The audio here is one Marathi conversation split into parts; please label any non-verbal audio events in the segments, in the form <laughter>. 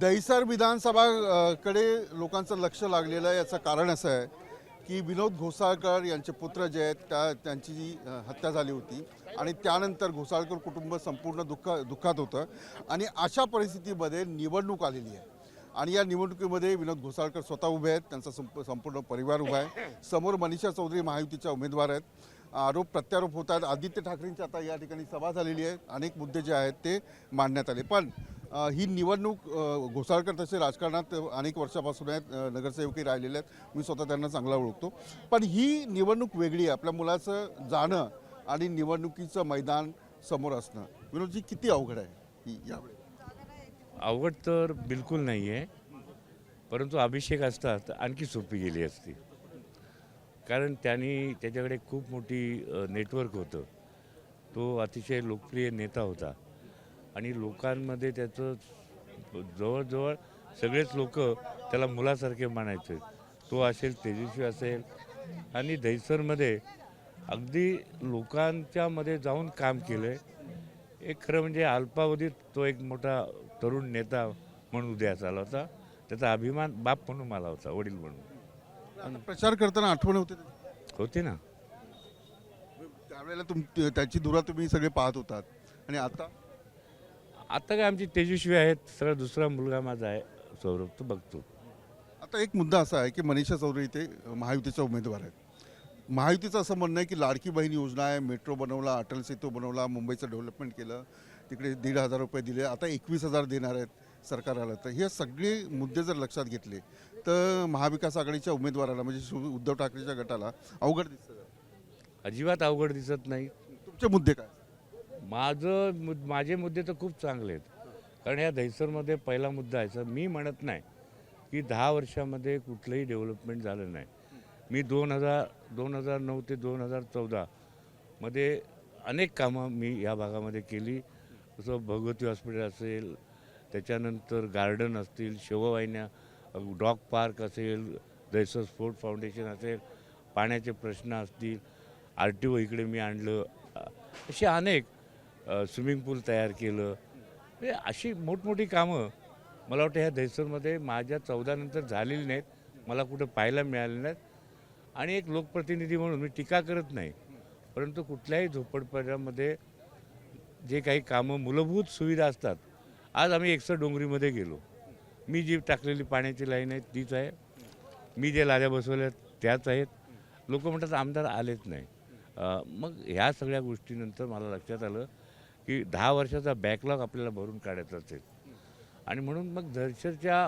दहिसर विधानसभाकडे लोकांचं लक्ष लागलेलं आहे. याचं कारण असं आहे की विनोद घोसाळकर यांचे पुत्र जे आहेत त्या त्यांची जी हत्या झाली होती आणि त्यानंतर घोसाळकर कुटुंब संपूर्ण दुःख दुःखात होतं आणि अशा परिस्थितीमध्ये निवडणूक आलेली आहे. आणि या निवडणुकीमध्ये विनोद घोसाळकर स्वतः उभे आहेत. त्यांचा संप संपूर्ण परिवार उभा आहे. समोर मनीषा चौधरी महायुतीच्या उमेदवार आहेत. आरोप प्रत्यारोप होत आहेत. आदित्य ठाकरेंची आता या ठिकाणी सभा झालेली आहे. अनेक मुद्दे जे आहेत ते मांडण्यात आले. पण ही निवडणूक घोसाळकर तसे राजकारणात अनेक वर्षापासून आहेत नगरसेवकी नगरसेवकही राहिलेले आहेत. मी स्वतः त्यांना चांगला ओळखतो. पण ही निवडणूक वेगळी आहे. आपल्या मुलाचं जाणं आणि निवडणुकीचं मैदान समोर असणं. विनोदजी किती अवघड आहे ही यावेळी? अवघड तर बिलकुल नाही आहे परंतु अभिषेक असतात आणखी सोपी गेली असती. कारण त्यांनी त्याच्याकडे खूप मोठी नेटवर्क होतं. तो अतिशय लोकप्रिय नेता होता. आणि लोकांमध्ये त्याचं जवळजवळ सगळेच लोक त्याला मुलासारखे मानायचे. तो असेल तेजस्वी असेल आणि दहिसरमध्ये अगदी लोकांच्यामध्ये जाऊन काम केलं एक खरं म्हणजे अल्पावधीत तो एक मोठा तरुण नेता म्हणून उदयास आला होता. त्याचा अभिमान बाप म्हणून मला होता वडील म्हणून. प्रचार करताना आठवण होते होते ना. त्यावेळेला तुम त्याची धुरा तुम्ही सगळे पाहत होतात. आणि आता आता काय आमची तेजस्वी आहेत सगळा दुसरा मुलगा माझा आहे सौरभ तो बघतो. आता एक मुद्दा असा आहे की मनीषा चौधरी इथे महायुतीचा उमेदवार आहेत. महायुतीचं असं म्हणणं आहे की लाडकी बहीण योजना आहे मेट्रो बनवला अटल सेतू बनवला मुंबईचं डेव्हलपमेंट केलं तिकडे दीड हजार रुपये दिले आता एकवीस हजार देणार आहेत सरकार आलं तर. हे सगळे मुद्दे जर लक्षात घेतले तर महाविकास आघाडीच्या उमेदवाराला म्हणजे उद्धव ठाकरेच्या गटाला अवघड दिसतं अजिबात अवघड दिसत नाही. तुमचे मुद्दे काय? माझं मुद माझे मुद्दे तर खूप चांगले आहेत. कारण या दहिसरमध्ये पहिला मुद्दा आहे सर मी म्हणत नाही की दहा वर्षामध्ये कुठलंही डेव्हलपमेंट झालं नाही. मी दोन हजार दोन हजार नऊ ते दोन हजार चौदामध्ये अनेक कामं मी या भागामध्ये केली. जसं भगवती हॉस्पिटल असेल त्याच्यानंतर गार्डन असतील शिववाहिन्या डॉग पार्क असेल दहिसर स्पोर्ट फाउंडेशन असेल पाण्याचे प्रश्न असतील आर टी ओ इकडे मी आणलं. असे अनेक स्विमिंग पूल तयार केलं. म्हणजे अशी मोठमोठी कामं मला वाटतं ह्या दहिसरमध्ये माझ्या चौदानंतर झालेली नाहीत. मला कुठं पाहायला मिळाले नाहीत. आणि एक लोकप्रतिनिधी म्हणून मी टीका करत नाही. परंतु कुठल्याही झोपडपट्यामध्ये जे काही कामं मूलभूत सुविधा असतात आज आम्ही एकसर डोंगरीमध्ये गेलो. मी जी टाकलेली पाण्याची लाईन आहे तीच आहे. मी जे लाद्या बसवल्या त्याच आहेत. लोक म्हणतात आमदार आलेच नाही. मग ह्या सगळ्या गोष्टीनंतर मला लक्षात आलं की दहा वर्षाचा बॅकलॉग आपल्याला भरून काढायचा असेल. आणि म्हणून मग दर्शनच्या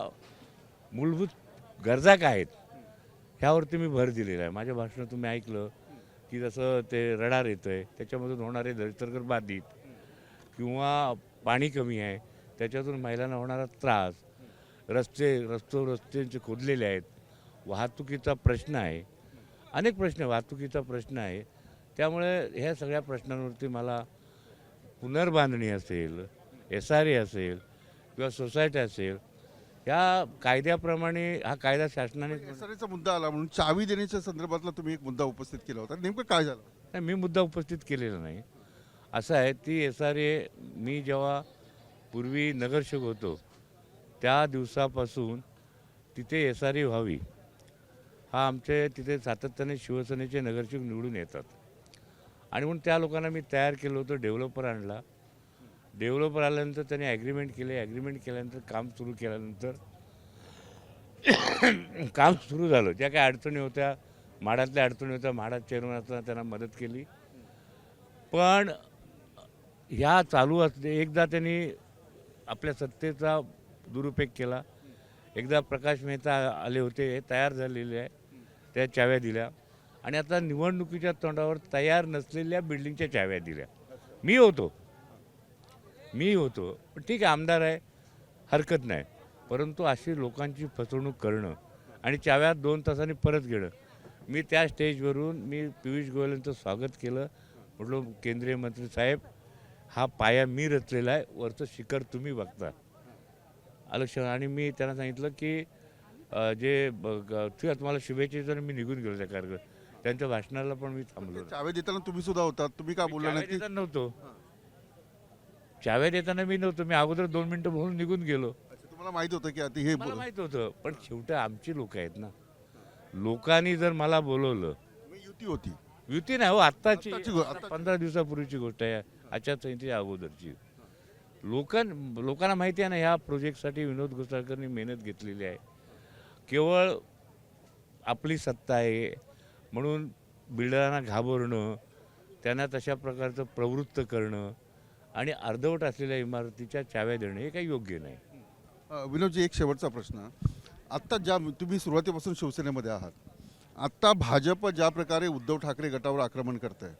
मूलभूत गरजा काय आहेत ह्यावरती मी भर दिलेला आहे. माझ्या भाषणात तुम्ही ऐकलं की जसं ते रडार येतं आहे त्याच्यामधून होणारे धर्तरकर बाधित किंवा पाणी कमी आहे त्याच्यातून महिलांना होणारा त्रास रस्ते रस्तो रस्त्यांचे खोदलेले आहेत वाहतुकीचा प्रश्न आहे अनेक प्रश्न वाहतुकीचा प्रश्न आहे. त्यामुळे ह्या सगळ्या प्रश्नांवरती मला पुनर्बांधणी असेल एस आर ए असेल किंवा सोसायटी असेल या कायद्याप्रमाणे हा कायदा शासनाने मुद्दा आला म्हणून चावी देण्याच्या संदर्भातला तुम्ही एक मुद्दा उपस्थित केला होता. नेमकं काय झालं? नाही मी मुद्दा उपस्थित केलेला नाही. असं आहे ती एस आर ए मी जेव्हा पूर्वी नगरसेवक होतो त्या दिवसापासून तिथे एस आर ए व्हावी. हा आमचे तिथे सातत्याने शिवसेनेचे नगरसेवक निवडून येतात. आणि म्हणून त्या लोकांना मी तयार केलं होतं डेव्हलपर आणला. डेव्हलपर आल्यानंतर त्यांनी ॲग्रीमेंट केले. ॲग्रीमेंट केल्यानंतर काम सुरू केल्यानंतर <coughs> काम सुरू झालं. ज्या काही अडचणी होत्या म्हाडातल्या अडचणी होत्या म्हाडात चेअरमन असताना त्यांना मदत केली. पण ह्या चालू असते एकदा त्यांनी आपल्या सत्तेचा दुरुपयोग केला. एकदा प्रकाश मेहता आले होते हे तयार झालेले आहे. त्या चाव्या दिल्या. आणि आता निवडणुकीच्या तोंडावर तयार नसलेल्या बिल्डिंगच्या चाव्या दिल्या. मी होतो. मी होतो. ठीक आहे आमदार आहे हरकत नाही. परंतु अशी लोकांची फसवणूक करणं आणि चाव्यात दोन तासांनी परत घेणं. मी त्या स्टेजवरून मी पियुष गोयल यांचं स्वागत केलं. म्हटलं केंद्रीय मंत्री साहेब हा पाया मी रचलेला आहे. वरचं शिखर तुम्ही बघता. आलं आणि मी त्यांना सांगितलं की जे ब- ग- ठीक आहे तुम्हाला शुभेच्छा देतो मी निघून गेलो त्या कार्यक्रम त्यांच्या भाषणाला पण मी थांबलो चावे देताना तुम्ही सुद्धा होतात तुम्ही का बोलला नाही? देताना नव्हतो. चाव्या देताना मी नव्हतो. मी अगोदर दोन मिनिटं बोलून निघून गेलो. तुम्हाला माहीत होतं की आता हे मला माहीत होतं पण शेवटी आमची लोक आहेत ना. लोकांनी जर मला बोलवलं युती होती. युती नाही हो आत्ताची आत्ताची गो- आत्ताची. पंधरा दिवसापूर्वीची गोष्ट आहे. आचारसंहितेच्या अगोदरची. लोकां लोकांना माहिती आहे ना ह्या प्रोजेक्टसाठी विनोद घोसाळकरनी मेहनत घेतलेली आहे. केवळ आपली सत्ता आहे. म्हणून बिल्डरांना घाबरणं त्यांना तशा प्रकारचं प्रवृत्त करणं आणि अर्धवट असलेल्या इमारतीच्या चाव्या देणं हे काही योग्य नाही. विनोदजी एक शेवटचा प्रश्न. आत्ता ज्या तुम्ही सुरुवातीपासून शिवसेनेमध्ये आहात आत्ता भाजप ज्या प्रकारे उद्धव ठाकरे गटावर आक्रमण करत आहे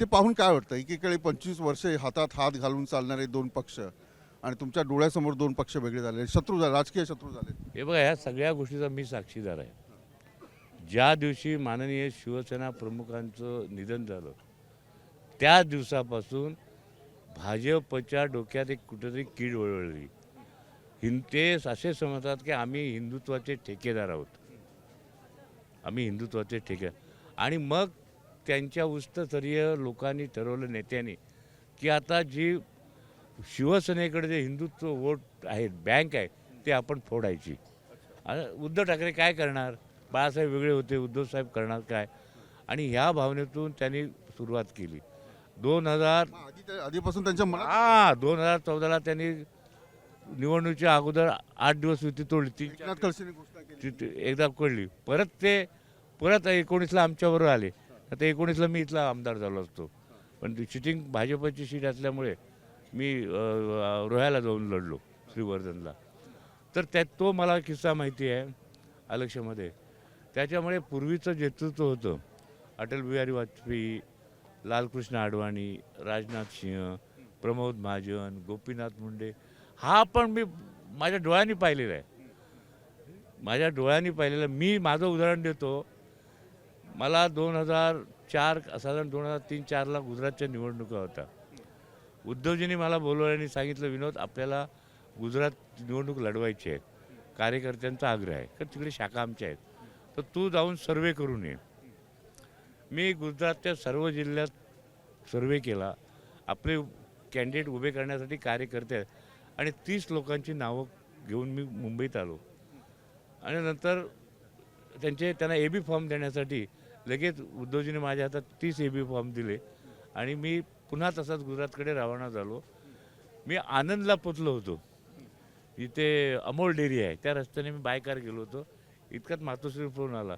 ते पाहून काय वाटतं? एकीकडे पंचवीस वर्षे हातात हात घालून चालणारे दोन पक्ष आणि तुमच्या डोळ्यासमोर दोन पक्ष वेगळे झाले शत्रू झाले राजकीय शत्रू झाले. हे बघा ह्या सगळ्या गोष्टीचा मी साक्षीदार आहे. ज्या दिवशी माननीय शिवसेना प्रमुखांचं निधन झालं त्या दिवसापासून भाजपच्या डोक्यात एक कुठेतरी कीड वळवळली हिं ते असे समजतात की आम्ही हिंदुत्वाचे ठेकेदार आहोत. आम्ही हिंदुत्वाचे ठेके आणि मग त्यांच्या उच्चस्तरीय लोकांनी ठरवलं नेत्यांनी की आता जी शिवसेनेकडे जे हिंदुत्व वोट आहेत बँक आहे ते आपण फोडायची. उद्धव ठाकरे काय करणार? बाळासाहेब वेगळे होते उद्धव साहेब करणार काय? आणि ह्या भावनेतून त्यांनी सुरुवात केली. दोन हजार आधी आधीपासून त्यांच्या मनात हा दोन हजार चौदाला त्यांनी निवडणुकीच्या अगोदर आठ दिवस युती तोडली. ती एकनाथ खडसेंनी घोषणा केली. ती- ती एकदा कळली परत ते परत एकोणीसला आमच्याबरोबर आले. आता एकोणीसला मी इथला आमदार झालो असतो. पण ती सिटिंग भाजपची सीट असल्यामुळे मी अ, रोह्याला जाऊन लढलो श्रीवर्धनला. तर त्यात तो मला किस्सा माहिती आहे आलक्ष्यामध्ये त्याच्यामुळे पूर्वीचं नेतृत्व होतं. अटल बिहारी वाजपेयी लालकृष्ण अडवाणी राजनाथ सिंह प्रमोद महाजन गोपीनाथ मुंडे हा पण मी माझ्या डोळ्यांनी पाहिलेला आहे. माझ्या डोळ्यांनी पाहिलेलं मी माझं उदाहरण देतो. मला दोन हजार चार साधारण दोन हजार तीन चारला गुजरातच्या निवडणुका होत्या. उद्धवजींनी मला बोलवलं आणि सांगितलं विनोद आपल्याला गुजरात निवडणूक लढवायची आहे. कार्यकर्त्यांचा आग्रह आहे. कारण तिकडे शाखा आमच्या आहेत. तर तू जाऊन सर्वे करून ये. मी गुजरातच्या सर्व जिल्ह्यात सर्वे केला. आपले कॅन्डिडेट उभे करण्यासाठी कार्यकर्ते आहेत. आणि तीस लोकांची नावं घेऊन मी मुंबईत आलो. आणि नंतर त्यांचे त्यांना ए बी फॉर्म देण्यासाठी लगेच उद्धवजीने माझ्या हातात तीस ए बी फॉर्म दिले. आणि मी पुन्हा तसाच गुजरातकडे रवाना झालो. मी आनंदला पोचलो होतो. इथे अमोल डेअरी आहे. त्या रस्त्याने मी बायकार गेलो होतो. इतक्यात मातोश्री फोन आला.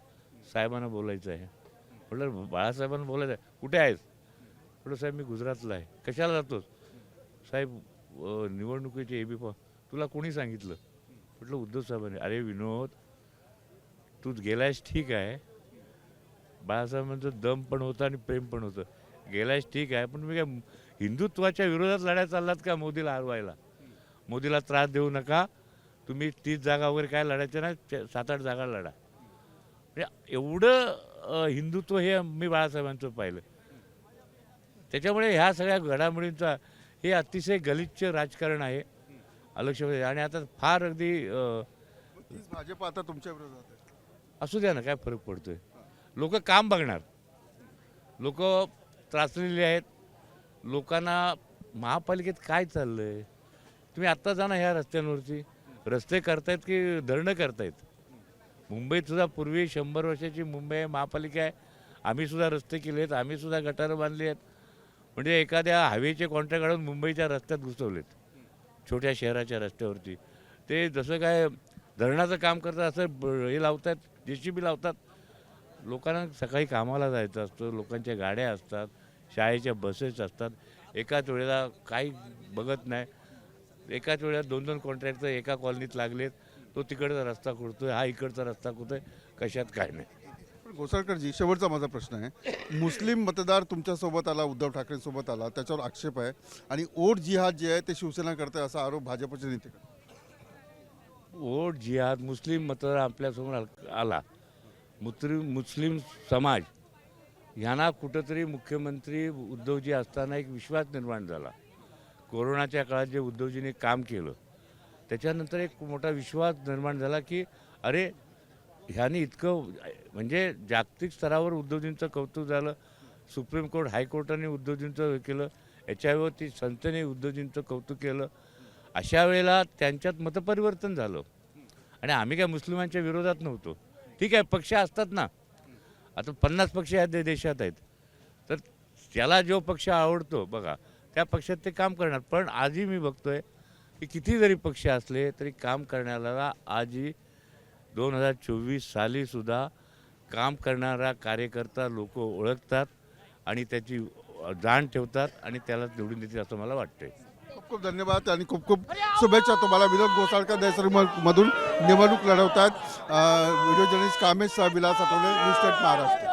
साहेबांना बोलायचं आहे. म्हटलं बाळासाहेबांना बोलायचं आहे. कुठे आहेस? म्हटलं साहेब मी गुजरातला आहे. कशाला जातोस? साहेब निवडणुकीचे ए बी फॉ तुला कोणी सांगितलं? म्हटलं उद्धव साहेबांनी. अरे विनोद तू गेलायस ठीक आहे. बाळासाहेबांचं दम पण होतं आणि प्रेम पण होतं. गेलायस ठीक आहे पण मी काय हिंदुत्वाच्या विरोधात लढायला चाललात का मोदीला हरवायला? मोदीला त्रास देऊ नका. तुम्ही तीस जागा वगैरे काय लढायचं ना सात आठ जागा लढा. म्हणजे एवढं हिंदुत्व हे मी बाळासाहेबांचं पाहिलं. त्याच्यामुळे ह्या सगळ्या घडामोडींचा हे अतिशय गलिच्छ राजकारण आहे. लक्षामध्ये आणि आता फार अगदी भाजप आता तुमच्या विरोधात आहे. असू द्या ना काय फरक पडतोय. लोक काम बघणार. लोक त्रासलेले आहेत. लोकांना महापालिकेत काय चाललंय? तुम्ही आत्ता जा ना ह्या रस्त्यांवरती. रस्ते करतायत की धरणं करतायत? मुंबईत सुद्धा पूर्वी शंभर वर्षाची मुंबई आहे महापालिका आहे. आम्ही सुद्धा रस्ते केले आहेत आम्ही सुद्धा गटारं बांधली आहेत. म्हणजे एखाद्या हवेचे कॉन्ट्रॅक्ट काढून मुंबईच्या रस्त्यात घुसवलेत छोट्या शहराच्या रस्त्यावरती. ते जसं काय धरणाचं काम करतात असं ब- हे लावतात जे सी बी लावतात. लोकांना सकाळी कामाला जायचं असतं लोकांच्या गाड्या असतात शाळेच्या बसेस असतात. एकाच वेळेला काही बघत नाही. एकाच वेळेला दोन दोन कॉन्ट्रॅक्टर एका कॉलनीत लागलेत. तो तिकडचा रस्ता खोडतोय हा इकडचा रस्ता खोदतोय कशात काय नाही. पण घोसाळकरजी शेवटचा माझा प्रश्न आहे. मुस्लिम मतदार तुमच्यासोबत आला उद्धव ठाकरेंसोबत आला त्याच्यावर आक्षेप आहे. आणि ओट जिहाद जे आहे ते शिवसेना करते असा आरोप भाजपचे नेते वोट जिहाद मुस्लिम मतदार आपल्यासमोर आल- आला. मुस्लिम मुस्लिम समाज ह्यांना कुठंतरी मुख्यमंत्री उद्धवजी असताना एक विश्वास निर्माण झाला. कोरोनाच्या काळात जे उद्धवजीने काम केलं त्याच्यानंतर एक मोठा विश्वास निर्माण झाला की अरे ह्याने इतकं म्हणजे जागतिक स्तरावर उद्धवजींचं कौतुक झालं सुप्रीम कोर्ट हायकोर्टाने उद्धवजींचं हे केलं याच्यावरती संस्थेने उद्धवजींचं कौतुक केलं. अशा वेळेला त्यांच्यात मतपरिवर्तन झालं. आणि आम्ही काय मुस्लिमांच्या विरोधात नव्हतो. ठीक आहे पक्ष असतात ना. आता पन्नास पक्ष या देशात आहेत. तर त्याला जो पक्ष आवडतो बघा त्या पक्षात ते काम करणार. पण आजही मी बघतोय की किती जरी पक्ष असले तरी काम करण्याला आजही दोन हजार चोवीस सालीसुद्धा काम करणारा कार्यकर्ता लोक ओळखतात आणि त्याची जाण ठेवतात आणि त्याला निवडून देतील असं मला वाटतंय. खूप खूप धन्यवाद आणि खूप खूप शुभेच्छा तुम्हाला. विनोद गोसाळकर नैसर्ग मधून निवडणूक लढवतात. Video journalist Kamesh Vilas Athawale news state Maharashtra.